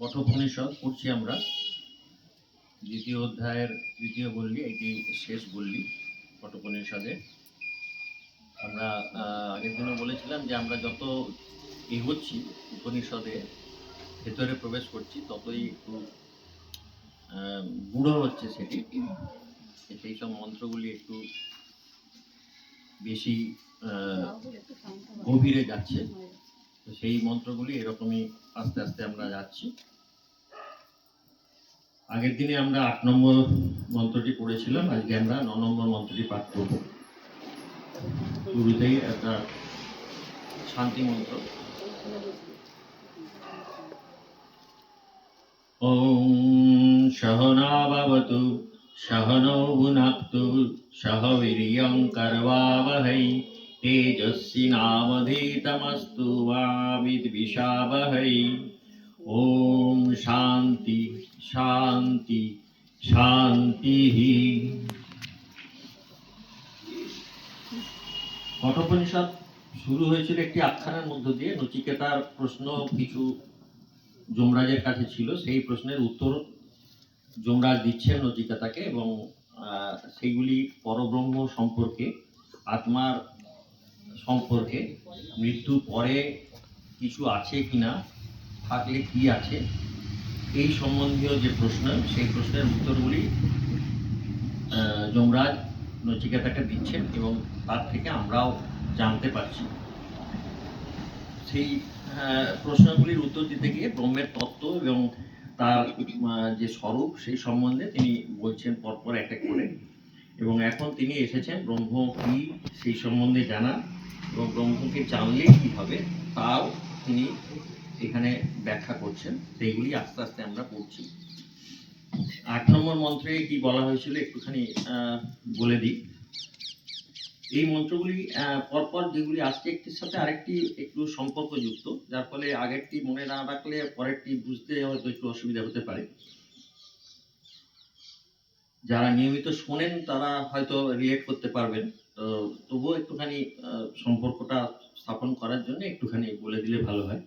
কঠোপনিষদ পড়ছি আমরা। দ্বিতীয় অধ্যায়ের তৃতীয় বললি, এটি শেষ বললি কঠোপনিষদে আমরা আগের দিনও বলেছিলাম যে আমরা যত এগোচ্ছি উপনিষদে, ভেতরে প্রবেশ করছি, ততই একটু গূঢ় হচ্ছে সেটি। সেই সব মন্ত্রগুলি একটু বেশি গভীরে যাচ্ছে। তো সেই মন্ত্রগুলি এরকমই আস্তে আস্তে আমরা যাচ্ছি। আগের দিনে আমরা আট নম্বর মন্ত্রটি পড়েছিলাম, আজকে আমরা ন নম্বর মন্ত্রটি পাঠ করব। শুরুতেই একটা শান্তি মন্ত্র। ওম সহনাভবতু সহনৌ ভুনাক্তু সহ তেজস্বী নামধীতমস্তু মা বিদ্বিষাবহৈ। শান্তি শান্তি শান্তি কঠোপনিষদ শুরু হয়েছিল একটি আখ্যানের মধ্য দিয়ে। নচিকেতার প্রশ্ন কিছু যমরাজের কাছে ছিল, সেই প্রশ্নের উত্তর যমরাজ দিচ্ছেন নচিকেতাকে এবং সেইগুলি পরব্রহ্ম সম্পর্কে, আত্মার সম্পর্কে মৃত্যু পরে কিছু আছে কিনা, থাকলে কি আছে, এই সম্বন্ধীয় যে প্রশ্ন, সেই প্রশ্নের উত্তরগুলি যমরাজ নচিকেতাকে দিচ্ছেন এবং তার থেকে আমরাও জানতে পারছি। সেই প্রশ্নগুলির উত্তর দিতে গিয়ে ব্রহ্মের তত্ত্ব এবং তার যে স্বরূপ, সেই সম্বন্ধে তিনি বলছেন পরপর এক এক করে। এবং এখন তিনি এসেছেন ব্রহ্ম কি সেই সম্বন্ধে জানা এবং ব্রহ্মকে জানলে কি হবে তাও তিনি এখানে ব্যাখ্যা করছেন। সেইগুলি আস্তে আস্তে আমরা পড়ছি। আট নম্বর মন্ত্রে কি বলা হয়েছিল? একটুখানি বলে দিই। এই মন্ত্রগুলি পরপর যেগুলি আসছে একটির সাথে আরেকটি একটু সম্পর্কযুক্ত, যার ফলে আগেরটি মনে না রাখলে পরেরটি বুঝতে হয়তো একটু অসুবিধা হতে পারে। যারা নিয়মিত শোনেন, তারা হয়তো রিলেট করতে পারবেন। তো তবুও একটুখানি সম্পর্কটা স্থাপন করার জন্য একটুখানি বলে দিলে ভালো হয়।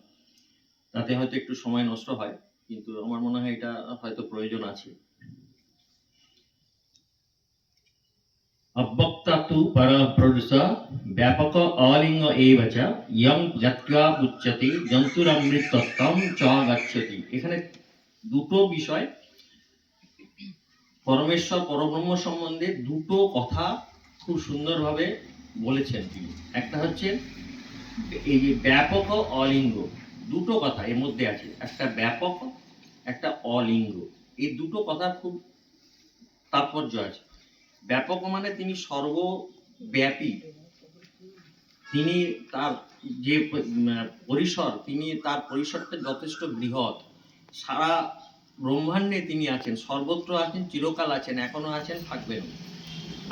তাতে হয়তো একটু সময় নষ্ট হয়, কিন্তু আমার মনে হয় এটা হয়তো প্রয়োজন আছে। అవ్వక్త తు పరప్రడుస వ్యాపక అలింగ ইয়ং యం జాత్వా ఉచ్యతే జంతురమృతత్వం చ గచ్చతి এখানে দুটো বিষয়। পরমেশ্বর, পরব্রহ্ম সম্বন্ধে দুটো কথা খুব সুন্দরভাবে বলেছেন তিনি। একটা হচ্ছে, এই যে ব্যাপক অলিঙ্গ, দুটো কথা এর মধ্যে আছে। একটা ব্যাপক, একটা অলিঙ্গ। এই দুটো কথা খুব তাৎপর্য আছে। ব্যাপক মানে তিনি সর্বব্যাপী। তিনি তার যে পরিসর, তিনি তার পরিসরটা যথেষ্ট বৃহৎ। সারা ব্রহ্মাণ্ডে তিনি আছেন, সর্বত্র আছেন, চিরকাল আছেন, এখনও আছেন, থাকবেন।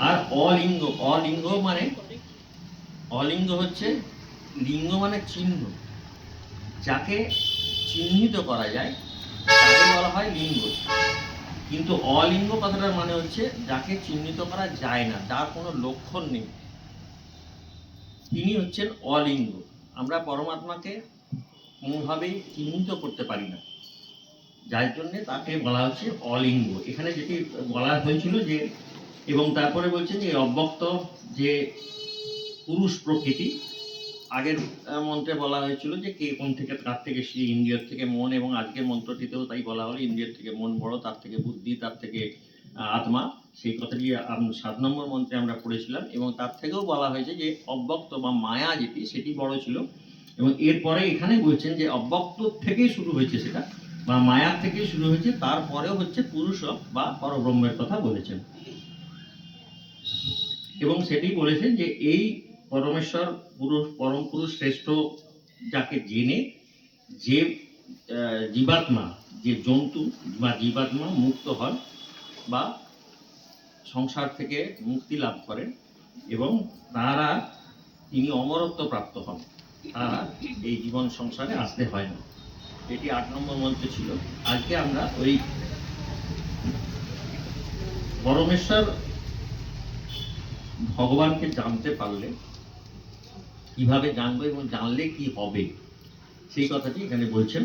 আর অলিঙ্গ অলিঙ্গ মানে অলিঙ্গ হচ্ছে লিঙ্গ মানে চিহ্ন। যাকে চিহ্নিত করা যায়, তাকে বলা হয় লিঙ্গ। কিন্তু অলিঙ্গ কথাটার মানে হচ্ছে যাকে চিহ্নিত করা যায় না, যার কোনো লক্ষণ নেই। তিনি হচ্ছেন অলিঙ্গ। আমরা পরমাত্মাকে কোনোভাবেই চিহ্নিত করতে পারি না। যার জন্য তাকে বলা হচ্ছে অলিঙ্গ। এখানে যেটি বলা হয়েছিল যে, এবং তারপরে বলছেন যে অব্যক্ত যে পুরুষ প্রকৃতি আগের মন্ত্রে বলা হয়েছিল যে কে কোন থেকে কার থেকে সে ইন্দ্রিয়র থেকে মন এবং আজকের মন্ত্রটিতেও তাই বলা হলো, ইন্দ্রিয়র থেকে মন বড়, তার থেকে বুদ্ধি, তার থেকে আত্মা। সেই কথাটি সাত নম্বর মন্ত্রে আমরা পড়েছিলাম এবং তার থেকেও বলা হয়েছে যে অব্যক্ত বা মায়া যেটি, সেটি বড় ছিল। এবং এরপরে এখানে বলছেন যে অব্যক্ত থেকেই শুরু হয়েছে সেটা, বা মায়ার থেকে শুরু হয়েছে, তারপরেও হচ্ছে পুরুষ বা পরব্রহ্মের কথা বলেছেন। এবং সেটি বলেছেন যে এই পরমেশ্বর পুরুষ পরম পুরুষ শ্রেষ্ঠ যাকে জেনে যে জীবাত্মা, যে জন্তু বা জীবাত্মা মুক্ত হন বা সংসার থেকে মুক্তি লাভ করেন এবং তারা তিনি অমরত্ব প্রাপ্ত হন, তারা এই জীবন সংসারে আসতে হয় না। এটি আট নম্বর মন্ত্র ছিল। আজকে আমরা ওই পরমেশ্বর ভগবানকে জানতে পারলে কীভাবে জানব এবং জানলে কি হবে? সেই কথাটি এখানে বলছেন।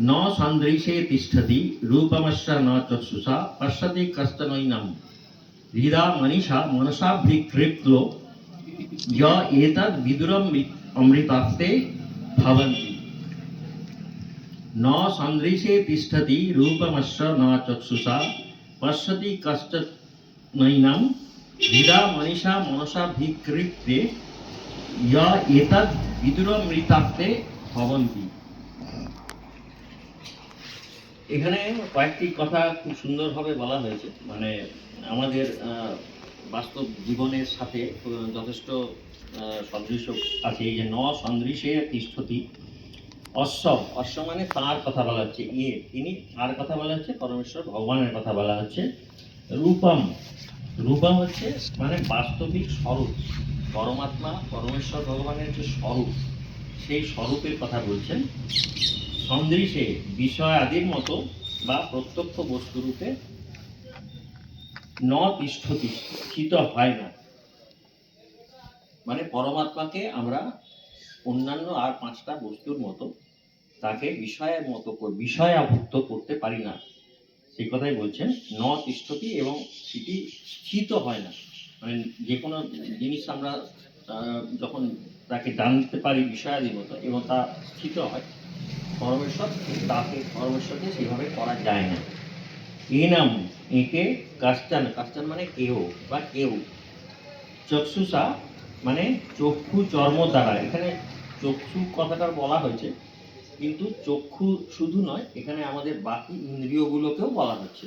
ন সন্দৃশে তিষ্ঠতি রূপমস্য ন চক্ষুষা পশ্যতি কষ্টনৈনম। হৃদা মনীষা মনসাভিকৃপ্তো য এতদ বিদুরম অমৃতাস্তে ভবন্তি। ন সন্দৃশে তিষ্ঠতি রূপমস্য ন চক্ষুষা পশ্যতি কষ্ট নৈনম হৃদা মনীষা মনসাভিকৃপ্তে য এতদ বিদুরমৃতাস্তে ভবন্তি। এখানে কয়েকটি কথা খুব সুন্দরভাবে বলা হয়েছে। মানে আমাদের বাস্তব জীবনের সাথে যথেষ্ট আহ, সদৃশ আছে। এই যে ন সদৃশে তিষ্ঠতি অশ্ব অশ্ব মানে তার কথা বলা হচ্ছে ইয়ে তিনি তার কথা বলা হচ্ছে পরমেশ্বর ভগবানের কথা বলা হচ্ছে। রূপম রূপম হচ্ছে মানে বাস্তবিক স্বরূপ। পরমাত্মা, পরমেশ্বর, ভগবানের যে স্বরূপ, সেই স্বরূপের কথা বলছেন। সন্দৃশে বিষয় আদির মতো বা প্রত্যক্ষ বস্তুরূপে ন তিষ্ঠতি হয় না। মানে পরমাত্মাকে আমরা অন্যান্য আর পাঁচটা বস্তুর মতো তাকে বিষয়ের মতো বিষয়াভুক্ত করতে পারি না। সেই কথাই বলছেন ন তিষ্ঠতি এবং সেটি স্থিত হয় না। মানে যে কোনো জিনিস আমরা যখন তাকে জানতে পারি বিষয়াদি মতো এবং তা স্থিত হয়, পরমেশ্বর, তাকে পরমেশ্বরকে সেভাবে করা যায় না। এ নাম একে কাস্টান কাস্টান মানে কেউ বা কেউ। চক্ষুষা মানে চক্ষু চর্ম দ্বারা। এখানে চক্ষু কথাটা বলা হয়েছে। কিন্তু চক্ষু শুধু নয়, এখানে আমাদের বাকি ইন্দ্রিয়গুলোকেও বলা হচ্ছে।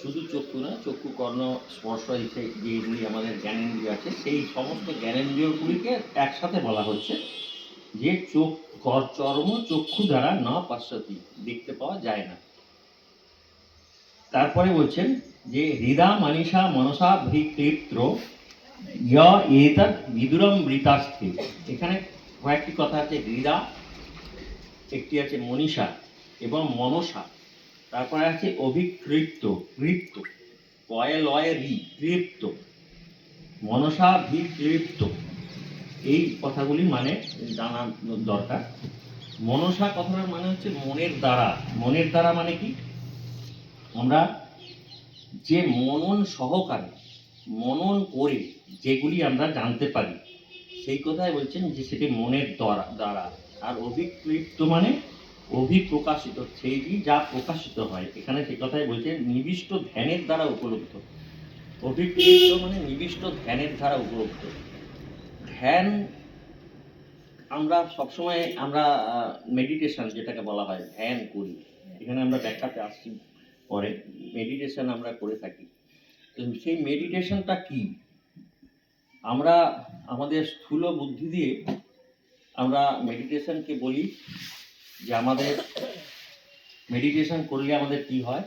শুধু চক্ষু নয়, চক্ষু কর্ণ, স্পর্শ ইচ্ছে যেগুলি আমাদের জ্ঞানেন্দ্রিয় আছে, সেই সমস্ত জ্ঞানেন্দ্রিয়গুলিকে একসাথে বলা হচ্ছে, যে চোখ চর্ম চক্ষু দ্বারা না পাশ্বতি দেখতে পাওয়া যায় না। তারপরে বলছেন যে হৃদা মানিষা মনসা ভিকৃত্র ইয় এতৎ বিদুরম মৃতাস্তে এখানে কয়েকটি কথা আছে, হৃদা একটি আছে মনীষা এবং মনসা। তারপরে আছে অভিকৃপ্ত, কৃপ্ত কয়ে লয়ে রি, কৃপ্ত, মনসা ভিকৃপ্ত এই কথাগুলি মানে জানা দরকার। মনসা কথাটার মানে হচ্ছে মনের দ্বারা। মনের দ্বারা মানে কি? আমরা যে মনন সহকারে, মনন করে যেগুলি আমরা জানতে পারি, সেই কথাই বলছেন যে সেটি মনের দ্বারা দ্বারা। আর অভিকৃপ্ত মানে অভিপ্রকাশিত সেইটি যা প্রকাশিত হয়। এখানে সে কথাই বলছেন নিবিষ্ট ধ্যানের দ্বারা উপলব্ধ। অভিকৃপ্ত মানে নিবিষ্ট ধ্যানের দ্বারা উপলব্ধ। ধ্যান আমরা সবসময় আমরা মেডিটেশন যেটাকে বলা হয়, ধ্যান করি। এখানে আমরা ব্যাখ্যাতে আসছি পরে। মেডিটেশন আমরা করে থাকি। তো সেই মেডিটেশনটা কি? আমরা আমাদের স্থূল বুদ্ধি দিয়ে আমরা মেডিটেশনকে বলি যে আমাদের মেডিটেশন করলে আমাদের কি হয়?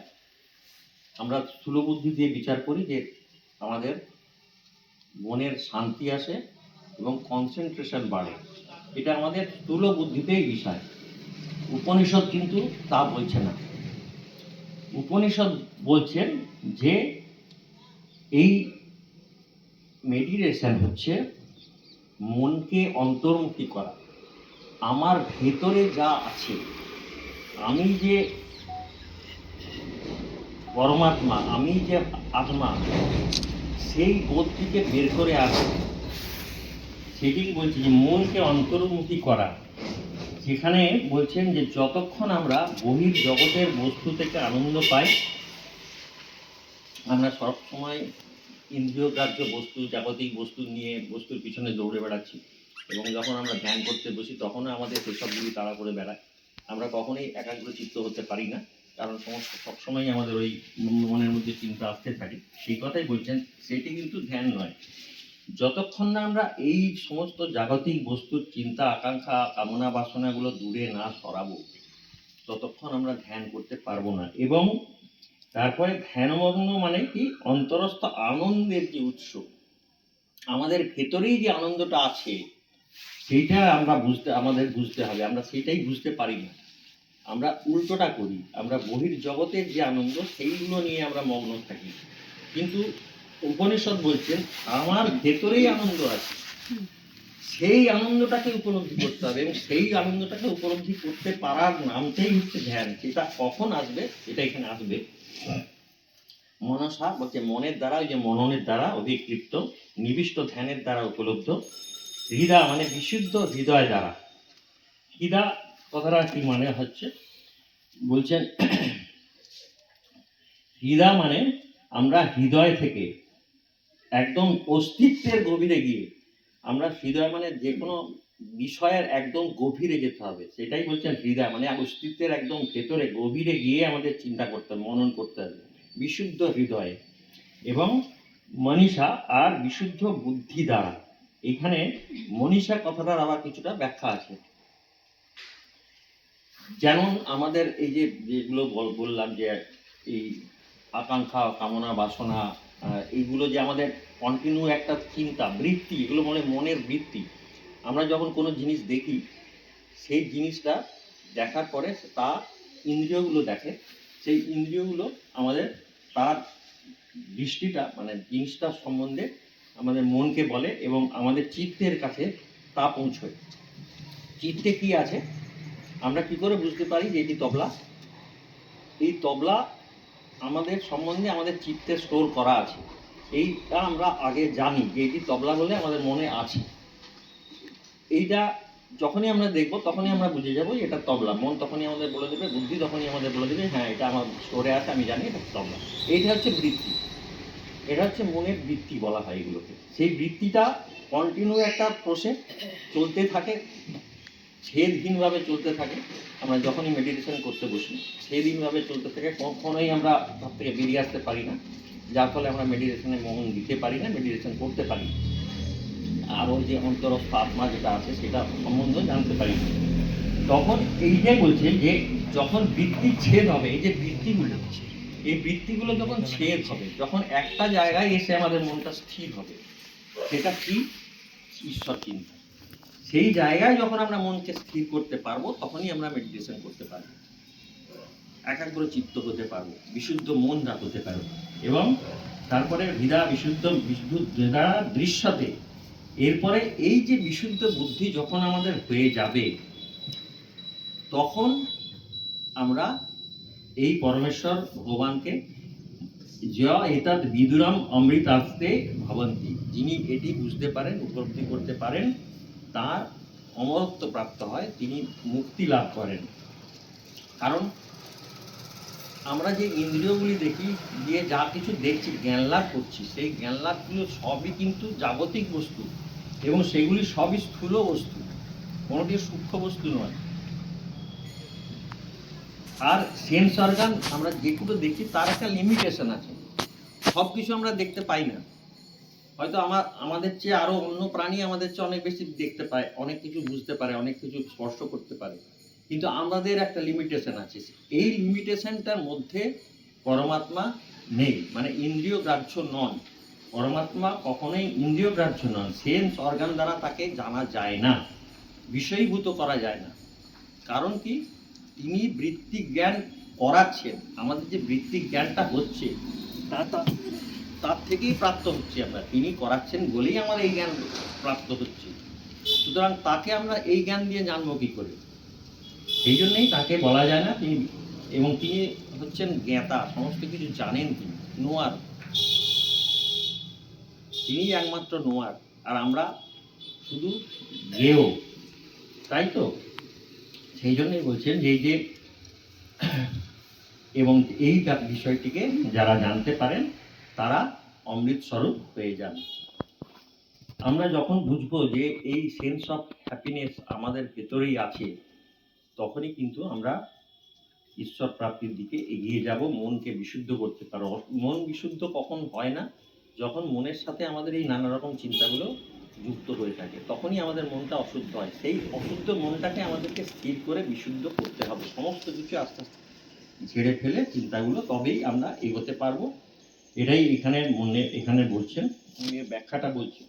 আমরা স্থূল বুদ্ধি দিয়ে বিচার করি যে আমাদের মনের শান্তি আসে এবং কনসেন্ট্রেশন বাড়ে। এটা আমাদের স্থূল বুদ্ধিতেই বিষয়। উপনিষদ কিন্তু তা বলছে না। উপনিষদ বলছেন যে এই মেডিটেশন হচ্ছে মনকে অন্তর্মুখী করা। আমার ভেতরে যা আছে, আমি যে পরমাত্মা, আমি যে আত্মা, সেই বোধটিকে বের করে আসে সেটি বলছি যে, মনকে অন্তর্মুখী করা। সেখানে বলছেন যে, যতক্ষণ আমরা বহির জগতের বস্তু থেকে আনন্দ পাই, আমরা সব সময় ইন্দ্রিয়গ্রাহ্য বস্তু, জাগতিক বস্তু নিয়ে বস্তুর পিছনে দৌড়ে বেড়াচ্ছি। এবং যখন আমরা ধ্যান করতে বসি, তখনও আমাদের সেসবগুলি তাড়া করে বেড়ায়। আমরা কখনোই একাগ্র চিত্ত হতে পারি না, কারণ সমস্ত সবসময় আমাদের ওই মনের মধ্যে চিন্তা আসতে থাকে। সেই কথাই বলছেন, সেটি কিন্তু ধ্যান নয়। যতক্ষণ না আমরা এই সমস্ত জাগতিক বস্তুর চিন্তা, আকাঙ্ক্ষা কামনা বাসনাগুলো দূরে না সরাবো, ততক্ষণ আমরা ধ্যান করতে পারব না। এবং তারপরে ধ্যানমগ্ন মানে কি? অন্তরস্থ আনন্দের যে উৎস। আমাদের ভেতরেই যে আনন্দটা আছে, সেইটা আমরা বুঝতে, আমাদের বুঝতে হবে। আমরা সেটাই বুঝতে পারি না। আমরা উল্টোটা করি। আমরা বহির জগতের যে আনন্দ, সেইগুলো নিয়ে আমরা মগ্ন থাকি। কিন্তু উপনিষদ বলছেন, আমার ভেতরেই আনন্দ আছে। সেই আনন্দটাকে উপলব্ধি করতে হবে এবং সেই আনন্দটাকে উপলব্ধি করতে পারার নামটাই হচ্ছে ধ্যান। সেটা কখন আসবে? এটা এখানে আসবে। মনসা বলছে, মনের দ্বারা, ওই যে মননের দ্বারা অভিকৃপ্ত নিবিষ্ট ধ্যানের দ্বারা উপলব্ধ। হৃদা মানে বিশুদ্ধ হৃদয় দ্বারা। হৃদা কথাটা কি মানে হচ্ছে? বলছেন, হৃদা মানে আমরা হৃদয় থেকে একদম অস্তিত্বের গভীরে গিয়ে, আমরা হৃদয় মানে যে কোনো বিষয়ের একদম গভীরে যেতে হবে, সেটাই বলছেন হৃদয় মানে অস্তিত্বের একদম ভেতরে, গভীরে গিয়ে আমাদের চিন্তা করতে হবে, মনন করতে হবে, বিশুদ্ধ হৃদয়ে। এবং মনীষা আর বিশুদ্ধ বুদ্ধি দ্বারা, এখানে মনীষা কথাটার আবার কিছুটা ব্যাখ্যা আছে। যেমন আমাদের এই যে যেগুলো বললাম যে এই আকাঙ্ক্ষা, কামনা, বাসনা এইগুলো যে আমাদের কন্টিনিউ একটা চিন্তা, বৃত্তি, এগুলো মানে মনের বৃত্তি আমরা যখন কোনো জিনিস দেখি, সেই জিনিসটা দেখার পরে তা ইন্দ্রিয়গুলো দেখে। সেই ইন্দ্রিয়গুলো আমাদের তার দৃষ্টিটা মানে জিনিসটার সম্বন্ধে আমাদের মনকে বলে এবং আমাদের চিত্তের কাছে তা পৌঁছয়। চিত্তে কি আছে? আমরা কি করে বুঝতে পারি যে এটি তবলা? এই তবলা আমাদের সম্বন্ধে আমাদের চিত্তে স্টোর করা আছে। এইটা আমরা আগে জানি যে এটি তবলা বলে আমাদের মনে আছে। এইটা যখনই আমরা দেখব, তখনই আমরা বুঝে যাব এটা তবলা। মন তখনই আমাদের বলে দেবে, বুদ্ধি তখনই আমাদের বলে দেবে হ্যাঁ এটা আমার স্টোরে আছে, আমি জানি এটা তবলা। এইটা হচ্ছে বৃত্তি। এটা হচ্ছে মনের বৃত্তি বলা হয় এগুলোকে। সেই বৃত্তিটা কন্টিনিউ একটা প্রসেস চলতে থাকে, ছেদহীনভাবে চলতে থাকে। আমরা যখনই মেডিটেশন করতে বসি, ছেদহীনভাবে চলতে থাকে, কখনোই আমরা তার থেকে বেরিয়ে আসতে পারি না। যার ফলে আমরা মেডিটেশনে মন দিতে পারি না মেডিটেশন করতে পারি না। আর ওই যে অন্তরস্থ আত্মা যেটা আছে, সেটা সম্বন্ধে জানতে পারি। তখন এইটাই বলছে যে যখন বৃত্তি ছেদ হবে, এই যে বৃত্তিগুলো, এই বৃত্তিগুলো যখন ছেদ হবে, যখন একটা জায়গায় এসে আমাদের মনটা স্থির হবে, সেটা কি? ঈশ্বর চিন্তা। সেই জায়গায় যখন আমরা মনকে স্থির করতে পারব, তখনই আমরা মেডিটেশন করতে পারব। একাগ্র চিত্ত হতে পারব, বিশুদ্ধ মন রাত হতে পারব। এবং তারপরে হৃদা বিশুদ্ধ বিশুদ্ধ দৃশ্যতে এরপরে এই যে বিশুদ্ধ বুদ্ধি যখন আমাদের হয়ে যাবে, তখন আমরা এই পরমেশ্বর ভগবানকে য বিদুরম অমৃত আসতে ভবন্তি, যিনি এটি বুঝতে পারেন, উপলব্ধি করতে পারেন, তার অমরত্ব প্রাপ্ত হয়, তিনি মুক্তি লাভ করেন। কারণ আমরা যে ইন্দ্রিয়গুলি দেখি, দিয়ে যা কিছু দেখছি, জ্ঞান লাভ করছি, সেই জ্ঞান লাভগুলো সবই কিন্তু জাগতিক বস্তু। এবং সেগুলি সবই স্থূল বস্তু। কোনোটি সূক্ষ্ম বস্তু নয়। আর সেন্স অর্গান আমরা যেগুলো দেখি তার একটা লিমিটেশন আছে। সব কিছু আমরা দেখতে পাই না। হয়তো আমার আমাদের চেয়ে আরও অন্য প্রাণী আমাদের চেয়ে অনেক বেশি দেখতে পায়, অনেক কিছু বুঝতে পারে, অনেক কিছু স্পর্শ করতে পারে। কিন্তু আমাদের একটা লিমিটেশন আছে। এই লিমিটেশনটার মধ্যে পরমাত্মা নেই মানে ইন্দ্রিয় গ্রাহ্য নন। পরমাত্মা কখনোই ইন্দ্রিয় গ্রাহ্য নন। সেন্স অর্গান দ্বারা তাকে জানা যায় না। বিষয়ীভূত করা যায় না। কারণ কি? তিনি বৃত্তি জ্ঞান করাচ্ছেন। আমাদের যে বৃত্তি জ্ঞানটা হচ্ছে তা, তার থেকেই প্রাপ্ত হচ্ছে আমরা। তিনি করাচ্ছেন বলেই আমার এই জ্ঞান প্রাপ্ত হচ্ছে। সুতরাং তাকে আমরা এই জ্ঞান দিয়ে জানব কি করে? সেই জন্যেই তাকে বলা যায় না, তিনি, এবং তিনি হচ্ছেন জ্ঞাতা। সমস্ত কিছু জানেন তিনি, নোয়ার তিনি একমাত্র নোয়ার, আর আমরা শুধু গেও। তাই তো? সেই জন্যই বলছেন যে যে, এবং এই বিষয়টিকে যারা জানতে পারেন, তারা অমৃত স্বরূপ হয়ে যান। আমরা যখন বুঝব যে এই সেন্স অফ হ্যাপিনেস আমাদের ভেতরেই আছে, তখনই কিন্তু আমরা ঈশ্বর প্রাপ্তির দিকে এগিয়ে যাব, মনকে বিশুদ্ধ করতে পারো মন বিশুদ্ধ কখন হয় না? যখন মনের সাথে আমাদের এই নানা রকম চিন্তাগুলো যুক্ত হয়ে থাকে, তখনই আমাদের মনটা অশুদ্ধ হয়। সেই অশুদ্ধ মনটাকে আমাদেরকে স্থির করে বিশুদ্ধ করতে হবে। সমস্ত কিছু আস্তে আস্তে ঝেড়ে ফেলে চিন্তাগুলো তবেই আমরা এগোতে পারব। এটাই এখানে মনে, এখানে বলছেন। ব্যাখ্যাটা বলছি।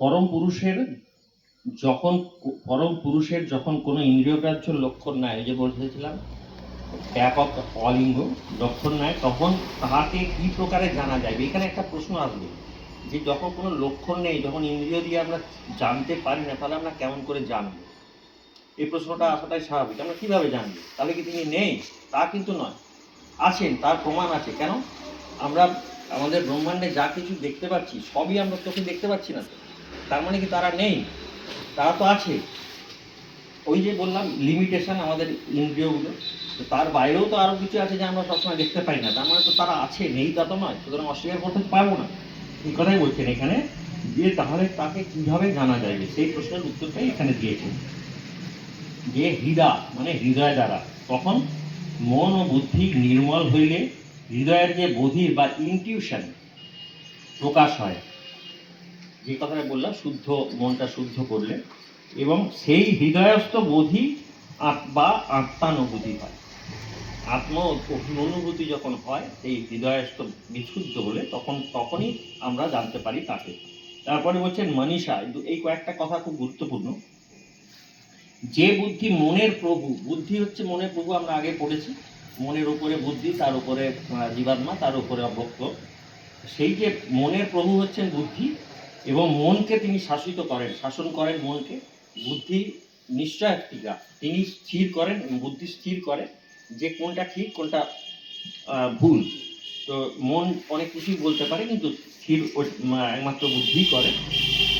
পরম পুরুষের যখন পরম পুরুষের যখন কোনো ইন্দ্রিয়গ্রাহ্য লক্ষণ ওই যে বলতেছিলাম ব্যাপক অলিঙ্গ লক্ষণ নাই তখন তাহাকে কি প্রকারে জানা যাবে এখানে একটা প্রশ্ন আসবে যে যখন কোনো লক্ষণ নেই, যখন ইন্দ্রিয় দিয়ে আমরা জানতে পারি না, তাহলে আমরা কেমন করে জানব? এই প্রশ্নটা আসাটাই স্বাভাবিক। আমরা কীভাবে জানব? তাহলে কি তিনি নেই? তা কিন্তু নয়। আছেন, তার প্রমাণ আছে। কেন? আমরা আমাদের ব্রহ্মাণ্ডে যা কিছু দেখতে পাচ্ছি, সবই আমরা চোখে দেখতে পাচ্ছি না তো। তার মানে কি তারা নেই? তারা তো আছে। ওই যে বললাম লিমিটেশন আমাদের ইন্দ্রিয়গুলো, তো তার বাইরেও তো আরও কিছু আছে যে আমরা সবসময় দেখতে পাই না। তার মানে তো তারা আছে, নেই তা তো নয়। সুতরাং অস্বীকার করতে পারব না। এই কথাই বলছেন এখানে। যে তাহলে তাকে কীভাবে জানা যাবে? সেই প্রশ্নের উত্তরটাই এখানে দিয়েছেন। যে হৃদা মানে হৃদয় দ্বারা। তখন মন ও বুদ্ধি নির্মল হইলে হৃদয়ের যে বোধির বা ইনটিউশন প্রকাশ হয়। যে কথাটা বললাম, শুদ্ধ মনটা শুদ্ধ করলে এবং সেই হৃদয়স্থ বোধি বা আত্মানুভূতি হয়। আত্ম অনুভূতি যখন হয়, সেই হৃদয়স্থ বিশুদ্ধ হলে তখন, তখনই আমরা জানতে পারি তাকে। তারপরে বলছেন মনীষা এই- কয়েকটা কথা খুব গুরুত্বপূর্ণ। যে বুদ্ধি মনের প্রভু, বুদ্ধি হচ্ছে মনের প্রভু আমরা আগে পড়েছি। মনের উপরে বুদ্ধি, তার উপরে জীবাত্মা, তার উপরে অভক্ত। সেই যে মনের প্রভু হচ্ছেন বুদ্ধি এবং মনকে তিনি শাসিত করেন। শাসন করেন মনকে। বুদ্ধি নিশ্চয়িকা তিনি স্থির করেন বুদ্ধি স্থির করে যে কোনটা ঠিক, কোনটা ভুল। তো মন অনেক কিছুই বলতে পারে, কিন্তু স্থির একমাত্র বুদ্ধি করে।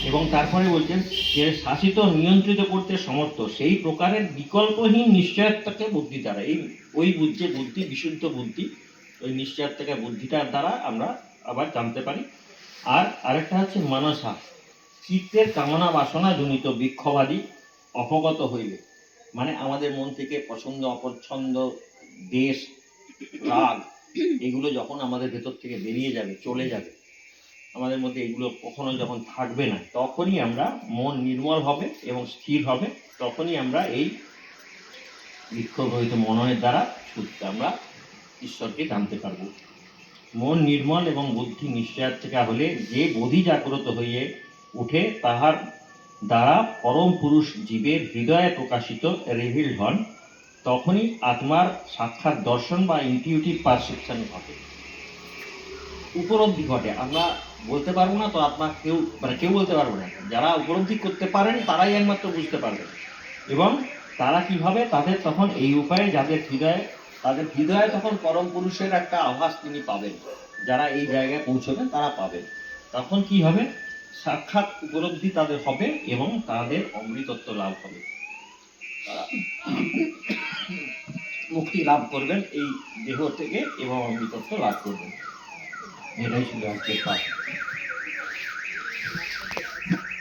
এবং তারপরে বলছেন যে শাসিত নিয়ন্ত্রিত করতে সমর্থ, সেই প্রকারের বিকল্পহীন নিশ্চয়তাকে বুদ্ধি দ্বারা। এই, ওই বুদ্ধি বুদ্ধি, বিশুদ্ধ বুদ্ধি, ওই নিশ্চয়তাকে বুদ্ধিটার দ্বারা আমরা আবার জানতে পারি। আর আরেকটা হচ্ছে মানসা। চিত্তের কামনা বাসনা জনিত বিক্ষোভাদি অপগত হইবে। মানে আমাদের মন থেকে পছন্দ অপছন্দ দেশ, রাগ, এগুলো যখন আমাদের ভেতর থেকে বেরিয়ে যাবে, চলে যাবে, আমাদের মধ্যে এগুলো কখনো যখন থাকবে না, তখনই আমরা মন নির্মল হবে এবং স্থির হবে, তখনই আমরা এই বিক্ষোভরহিত মননের দ্বারা শুদ্ধ আমরা ঈশ্বরকে জানতে পারব। মন নির্মল এবং বুদ্ধি নিশ্চয়ার থেকে হলে যে বোধি জাগ্রত হইয়ে উঠে তাহার দ্বারা পরম পুরুষ জীবের হৃদয়ে প্রকাশিত রিভিল হন, তখনই আত্মার সাক্ষাৎ দর্শন বা ইনটিউটিভ পারসেপশন ঘটে। উপলব্ধি ঘটে। আমরা বলতে পারব না, তো আত্মা কেউ মানে কেউ বলতে পারবে না। যারা উপলব্ধি করতে পারেন, তারাই একমাত্র বুঝতে পারবেন। এবং তারা কীভাবে তাদের তখন এই উপায়ে যাদের হৃদয়ে তাদের হৃদয়ে তখন পরম পুরুষের একটা আভাস তিনি পাবেন। যারা এই জায়গায় পৌঁছবেন তারা পাবেন তখন কি হবে? সাক্ষাৎ উপলব্ধি তাদের হবে এবং তাদের অমৃতত্ব লাভ হবে। তারা মুক্তি লাভ করবেন এই দেহ থেকে এবং অমৃতত্ব লাভ করবেন। এটাই ছিল আজকের পাঠ।